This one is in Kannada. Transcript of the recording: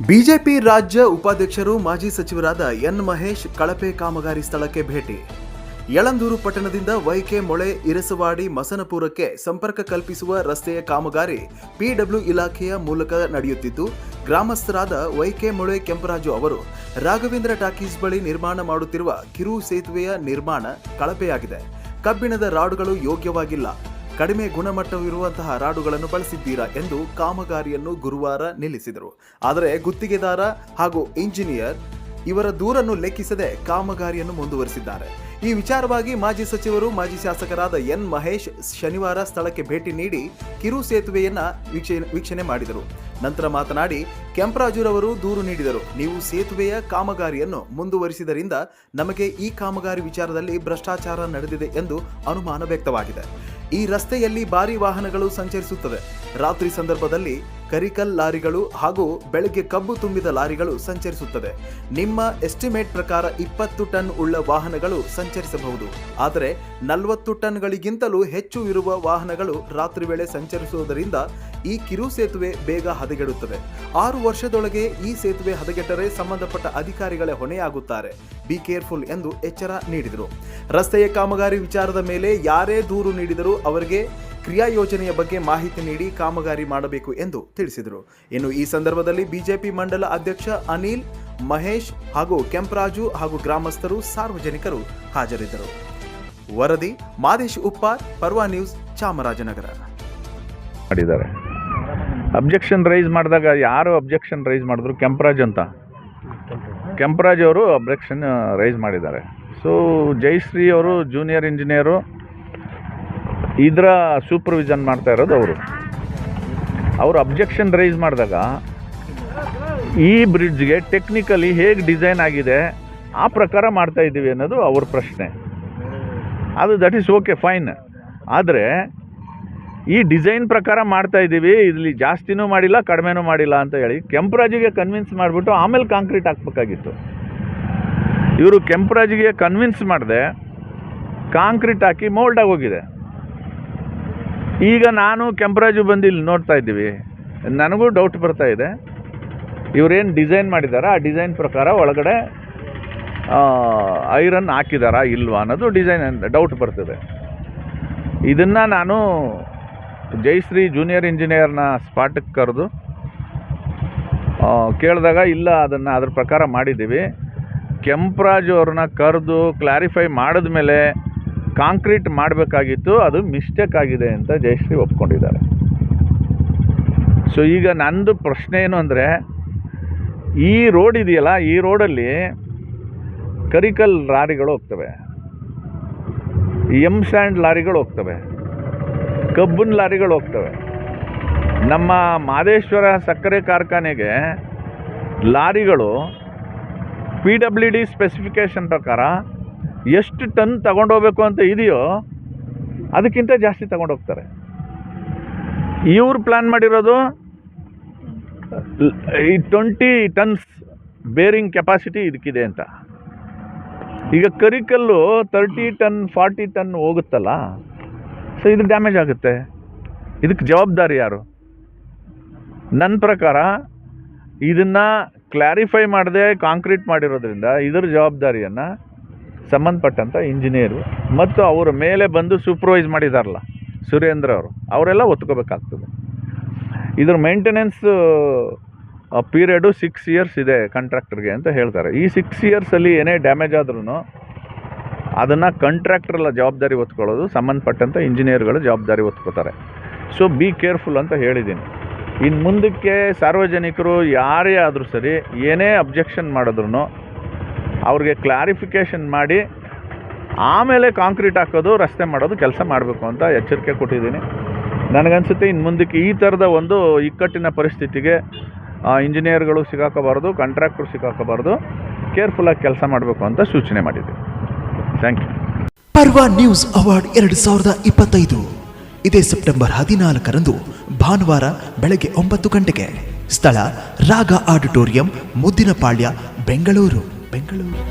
ಬಿಜೆಪಿ ರಾಜ್ಯ ಉಪಾಧ್ಯಕ್ಷರು ಮಾಜಿ ಸಚಿವರಾದ ಎನ್ ಮಹೇಶ್ ಕಳಪೆ ಕಾಮಗಾರಿ ಸ್ಥಳಕ್ಕೆ ಭೇಟಿ. ಯಳಂದೂರು ಪಟ್ಟಣದಿಂದ ವೈಕೆ ಮೊಳೆ ಇರಸವಾಡಿ ಮಸನಪುರಕ್ಕೆ ಸಂಪರ್ಕ ಕಲ್ಪಿಸುವ ರಸ್ತೆಯ ಕಾಮಗಾರಿ ಪಿಡಬ್ಲ್ಯೂ ಇಲಾಖೆಯ ಮೂಲಕ ನಡೆಯುತ್ತಿದ್ದು, ಗ್ರಾಮಸ್ಥರಾದ ವೈಕೆ ಮೊಳೆ ಕೆಂಪರಾಜು ಅವರು ರಾಘವೇಂದ್ರ ಟಾಕೀಸ್ ಬಳಿ ನಿರ್ಮಾಣ ಮಾಡುತ್ತಿರುವ ಕಿರು ಸೇತುವೆಯ ನಿರ್ಮಾಣ ಕಳಪೆಯಾಗಿದೆ. ಕಬ್ಬಿಣದ ರಾಡುಗಳು ಯೋಗ್ಯವಾಗಿಲ್ಲ. ಕಡಿಮೆ ಗುಣಮಟ್ಟವಿರುವಂತಹ ರಾಡುಗಳನ್ನು ಬಳಸಿದ್ದೀರಾ ಎಂದು ಕಾಮಗಾರಿಯನ್ನು ಗುರುವಾರ ನಿಲ್ಲಿಸಿದರು. ಆದರೆ ಗುತ್ತಿಗೆದಾರ ಹಾಗೂ ಇಂಜಿನಿಯರ್ ಇವರ ದೂರನ್ನು ಲೆಕ್ಕಿಸದೆ ಕಾಮಗಾರಿಯನ್ನು ಮುಂದುವರಿಸಿದ್ದಾರೆ. ಈ ವಿಚಾರವಾಗಿ ಮಾಜಿ ಸಚಿವರು, ಮಾಜಿ ಶಾಸಕರಾದ ಎನ್ ಮಹೇಶ್ ಶನಿವಾರ ಸ್ಥಳಕ್ಕೆ ಭೇಟಿ ನೀಡಿ ಕಿರು ಸೇತುವೆಯನ್ನ ವೀಕ್ಷಣೆ ವೀಕ್ಷಣೆ ಮಾಡಿದರು. ನಂತರ ಮಾತನಾಡಿ, ಕೆಂಪರಾಜುರವರು ದೂರು ನೀಡಿದರು. ನೀವು ಸೇತುವೆಯ ಕಾಮಗಾರಿಯನ್ನು ಮುಂದುವರಿಸಿದರಿಂದ ನಮಗೆ ಈ ಕಾಮಗಾರಿ ವಿಚಾರದಲ್ಲಿ ಭ್ರಷ್ಟಾಚಾರ ನಡೆದಿದೆ ಎಂದು ಅನುಮಾನ ವ್ಯಕ್ತವಾಗಿದೆ. ಈ ರಸ್ತೆಯಲ್ಲಿ ಭಾರಿ ವಾಹನಗಳು ಸಂಚರಿಸುತ್ತವೆ. ರಾತ್ರಿ ಸಂದರ್ಭದಲ್ಲಿ ಕರಿಕಲ್ ಲಾರಿಗಳು ಹಾಗೂ ಬೆಳಗ್ಗೆ ಕಬ್ಬು ತುಂಬಿದ ಲಾರಿಗಳು ಸಂಚರಿಸುತ್ತದೆ. ನಿಮ್ಮ ಎಸ್ಟಿಮೇಟ್ ಪ್ರಕಾರ ಇಪ್ಪತ್ತು ಟನ್ ಉಳ್ಳ ವಾಹನಗಳು ಸಂಚರಿಸಬಹುದು. ಆದರೆ ನಲವತ್ತು ಟನ್ಗಳಿಗಿಂತಲೂ ಹೆಚ್ಚು ಇರುವ ವಾಹನಗಳು ರಾತ್ರಿ ವೇಳೆ ಸಂಚರಿಸುವುದರಿಂದ ಈ ಕಿರು ಸೇತುವೆ ಬೇಗ ಹದಗೆಡುತ್ತದೆ. ಆರು ವರ್ಷದೊಳಗೆ ಈ ಸೇತುವೆ ಹದಗೆಟ್ಟರೆ ಸಂಬಂಧಪಟ್ಟ ಅಧಿಕಾರಿಗಳೇ ಹೊಣೆಯಾಗುತ್ತಾರೆ. ಬಿ ಕೇರ್ಫುಲ್ ಎಂದು ಎಚ್ಚರ ನೀಡಿದರು. ರಸ್ತೆಯ ಕಾಮಗಾರಿ ವಿಚಾರದ ಮೇಲೆ ಯಾರೇ ದೂರು ನೀಡಿದರೂ ಅವರಿಗೆ ಕ್ರಿಯಾ ಯೋಜನೆಯ ಬಗ್ಗೆ ಮಾಹಿತಿ ನೀಡಿ ಕಾಮಗಾರಿ ಮಾಡಬೇಕು ಎಂದು ತಿಳಿಸಿದರು. ಇನ್ನು ಈ ಸಂದರ್ಭದಲ್ಲಿ ಬಿಜೆಪಿ ಮಂಡಲ ಅಧ್ಯಕ್ಷ ಅನಿಲ್, ಮಹೇಶ್ ಹಾಗೂ ಕೆಂಪರಾಜು ಹಾಗೂ ಗ್ರಾಮಸ್ಥರು ಸಾರ್ವಜನಿಕರು ಹಾಜರಿದ್ದರು. ವರದಿ ಮಾದೇಶ್ ಉಪ್ಪಾರ್, ಪರ್ವಾ ನ್ಯೂಸ್, ಚಾಮರಾಜನಗರ. ಮಾಡಿದ್ದಾರೆ. ಅಬ್ಜೆಕ್ಷನ್ ರೈಸ್ ಮಾಡಿದಾಗ ಯಾರು ಅಬ್ಜೆಕ್ಷನ್ ರೈಸ್ ಮಾಡಿದ್ರು? ಕೆಂಪರಾಜ್ ಅಂತ. ಕೆಂಪರಾಜ್ ಅವರು ಅಬ್ಜೆಕ್ಷನ್ ರೈಸ್ ಮಾಡಿದ್ದಾರೆ. ಸೊ ಜಯಶ್ರೀ ಅವರು, ಜೂನಿಯರ್ ಇಂಜಿನಿಯರು ಇದರ ಸೂಪರ್ವಿಷನ್ ಮಾಡ್ತಾ ಇರೋದು ಅವರು. ಅವರು ಅಬ್ಜೆಕ್ಷನ್ ರೈಸ್ ಮಾಡಿದಾಗ ಈ ಬ್ರಿಡ್ಜ್ಗೆ ಟೆಕ್ನಿಕಲಿ ಹೇಗೆ ಡಿಸೈನ್ ಆಗಿದೆ, ಆ ಪ್ರಕಾರ ಮಾಡ್ತಾ ಇದ್ದೀವಿ ಅನ್ನೋದು ಅವ್ರ ಪ್ರಶ್ನೆ. ಅದು ದಟ್ ಈಸ್ ಓಕೆ ಫೈನ್ ಆದರೆ ಈ ಡಿಸೈನ್ ಪ್ರಕಾರ ಮಾಡ್ತಾ ಇದ್ದೀವಿ, ಇಲ್ಲಿ ಜಾಸ್ತಿನೂ ಮಾಡಿಲ್ಲ, ಕಡಿಮೆನೂ ಮಾಡಿಲ್ಲ ಅಂತ ಹೇಳಿ ಕೆಂಪರಾಜಿಗೆ ಕನ್ವಿನ್ಸ್ ಮಾಡಿಬಿಟ್ಟು ಆಮೇಲೆ ಕಾಂಕ್ರೀಟ್ ಹಾಕ್ಬೇಕಾಗಿತ್ತು. ಇವರು ಕೆಂಪರಾಜಿಗೆ ಕನ್ವಿನ್ಸ್ ಮಾಡಿದೆ ಕಾಂಕ್ರೀಟ್ ಹಾಕಿ ಮೋಲ್ಡಾಗಿ ಹೋಗಿದೆ. ಈಗ ನಾನು ಕೆಂಪರಾಜು ಬಂದು ಇಲ್ಲಿ ನೋಡ್ತಾ ಇದ್ದೀವಿ. ನನಗೂ ಡೌಟ್ ಬರ್ತಾ ಇದೆ. ಇವರೇನು ಡಿಸೈನ್ ಮಾಡಿದ್ದಾರೆ ಆ ಡಿಸೈನ್ ಪ್ರಕಾರ ಒಳಗಡೆ ಐರನ್ ಹಾಕಿದಾರಾ ಇಲ್ವಾ ಅನ್ನೋದು ಡಿಸೈನ್ ಡೌಟ್ ಬರ್ತದೆ. ಇದನ್ನು ನಾನು ಜಯಶ್ರೀ ಜೂನಿಯರ್ ಇಂಜಿನಿಯರ್ನ ಸ್ಪಾಟಕ್ಕೆ ಕರೆದು ಕೇಳಿದಾಗ ಇಲ್ಲ, ಅದನ್ನು ಅದ್ರ ಪ್ರಕಾರ ಮಾಡಿದ್ದೀವಿ. ಕೆಂಪರಾಜು ಅವ್ರನ್ನ ಕರೆದು ಕ್ಲಾರಿಫೈ ಮಾಡಿದ್ಮೇಲೆ ಕಾಂಕ್ರೀಟ್ ಮಾಡಬೇಕಾಗಿತ್ತು, ಅದು ಮಿಸ್ಟೇಕ್ ಆಗಿದೆ ಅಂತ ಜಯಶ್ರೀ ಒಪ್ಕೊಂಡಿದ್ದಾರೆ. ಸೊ ಈಗ ನಂದು ಪ್ರಶ್ನೆ ಏನು ಅಂದರೆ, ಈ ರೋಡ್ ಇದೆಯಲ್ಲ, ಈ ರೋಡಲ್ಲಿ ಕರಿಕಲ್ ಲಾರಿಗಳು ಹೋಗ್ತವೆ. ಎಂ ಸ್ಯಾಂಡ್ ಲಾರಿಗಳು ಹೋಗ್ತವೆ. ಕಬ್ಬಿನ ಲಾರಿಗಳು ಹೋಗ್ತವೆ. ನಮ್ಮ ಮಾದೇಶ್ವರ ಸಕ್ಕರೆ ಕಾರ್ಖಾನೆಗೆ ಲಾರಿಗಳು ಪಿ ಡಬ್ಲ್ಯೂ ಡಿ ಸ್ಪೆಸಿಫಿಕೇಷನ್ ಪ್ರಕಾರ ಎಷ್ಟು ಟನ್ ತಗೊಂಡೋಗ್ಬೇಕು ಅಂತ ಇದೆಯೋ ಅದಕ್ಕಿಂತ ಜಾಸ್ತಿ ತಗೊಂಡೋಗ್ತಾರೆ. ಇವ್ರು ಪ್ಲ್ಯಾನ್ ಮಾಡಿರೋದು ಈ ಟ್ವೆಂಟಿ ಟನ್ಸ್ ಬೇರಿಂಗ್ ಕೆಪಾಸಿಟಿ ಇದಕ್ಕಿದೆ ಅಂತ. ಈಗ ಕರಿಕಲ್ಲು ತರ್ಟಿ ಟನ್ ಫಾರ್ಟಿ ಟನ್ ಹೋಗುತ್ತಲ್ಲ ಸೊ ಇದು ಡ್ಯಾಮೇಜ್ ಆಗುತ್ತೆ. ಇದಕ್ಕೆ ಜವಾಬ್ದಾರಿ ಯಾರು? ನನ್ನ ಪ್ರಕಾರ ಇದನ್ನು ಕ್ಲಾರಿಫೈ ಮಾಡದೆ ಕಾಂಕ್ರೀಟ್ ಮಾಡಿರೋದ್ರಿಂದ ಇದರ ಜವಾಬ್ದಾರಿಯನ್ನು ಸಂಬಂಧಪಟ್ಟಂಥ ಇಂಜಿನಿಯರು ಮತ್ತು ಅವರ ಮೇಲೆ ಬಂದು ಸೂಪರ್ವೈಸ್ ಮಾಡಿದಾರಲ್ಲ ಸುರೇಂದ್ರ ಅವರು, ಅವರೆಲ್ಲ ಒತ್ಕೋಬೇಕಾಗ್ತದೆ. ಇದ್ರ ಮೇಂಟೆನೆನ್ಸ್ ಪೀರಿಯಡು ಸಿಕ್ಸ್ ಇಯರ್ಸ್ ಇದೆ ಕಾಂಟ್ರಾಕ್ಟರ್ಗೆ ಅಂತ ಹೇಳ್ತಾರೆ. ಈ ಸಿಕ್ಸ್ ಇಯರ್ಸಲ್ಲಿ ಏನೇ ಡ್ಯಾಮೇಜ್ ಆದ್ರೂ ಅದನ್ನು ಕಾಂಟ್ರಾಕ್ಟ್ರಲ್ಲ ಜವಾಬ್ದಾರಿ ಒತ್ಕೊಳ್ಳೋದು ಸಂಬಂಧಪಟ್ಟಂಥ ಇಂಜಿನಿಯರ್ಗಳು ಜವಾಬ್ದಾರಿ ಹೊತ್ಕೋತಾರೆ. ಸೊ ಬಿ ಕೇರ್ಫುಲ್ ಅಂತ ಹೇಳಿದ್ದೀನಿ. ಇನ್ನು ಮುಂದಕ್ಕೆ ಸಾರ್ವಜನಿಕರು ಯಾರೇ ಆದರೂ ಸರಿ, ಏನೇ ಅಬ್ಜೆಕ್ಷನ್ ಮಾಡಿದ್ರು ಅವ್ರಿಗೆ ಕ್ಲಾರಿಫಿಕೇಷನ್ ಮಾಡಿ, ಆಮೇಲೆ ಕಾಂಕ್ರೀಟ್ ಹಾಕೋದು, ರಸ್ತೆ ಮಾಡೋದು, ಕೆಲಸ ಮಾಡಬೇಕು ಅಂತ ಎಚ್ಚರಿಕೆ ಕೊಟ್ಟಿದ್ದೀನಿ. ನನಗನ್ಸುತ್ತೆ ಇನ್ನು ಮುಂದಕ್ಕೆ ಈ ಥರದ ಒಂದು ಇಕ್ಕಟ್ಟಿನ ಪರಿಸ್ಥಿತಿಗೆ ಇಂಜಿನಿಯರ್ಗಳು ಸಿಗಾಕೋಬಾರ್ದು ಕಾಂಟ್ರಾಕ್ಟ್ರು ಸಿಗಾಕೋಬಾರ್ದು ಕೇರ್ಫುಲ್ಲಾಗಿ ಕೆಲಸ ಮಾಡಬೇಕು ಅಂತ ಸೂಚನೆ ಮಾಡಿದ್ದೀನಿ. Thank you Parva news award ಎರಡು ಸಾವಿರದ ಇಪ್ಪತ್ತೈದು. ಇದೇ ಸೆಪ್ಟೆಂಬರ್ ಹದಿನಾಲ್ಕರಂದು ಭಾನುವಾರ ಬೆಳಗ್ಗೆ ಒಂಬತ್ತು ಗಂಟೆಗೆ. ಸ್ಥಳ ರಾಗ ಆಡಿಟೋರಿಯಂ, ಮುದ್ದಿನಪಾಳ್ಯ, ಬೆಂಗಳೂರು. ಬೆಂಗಳೂರು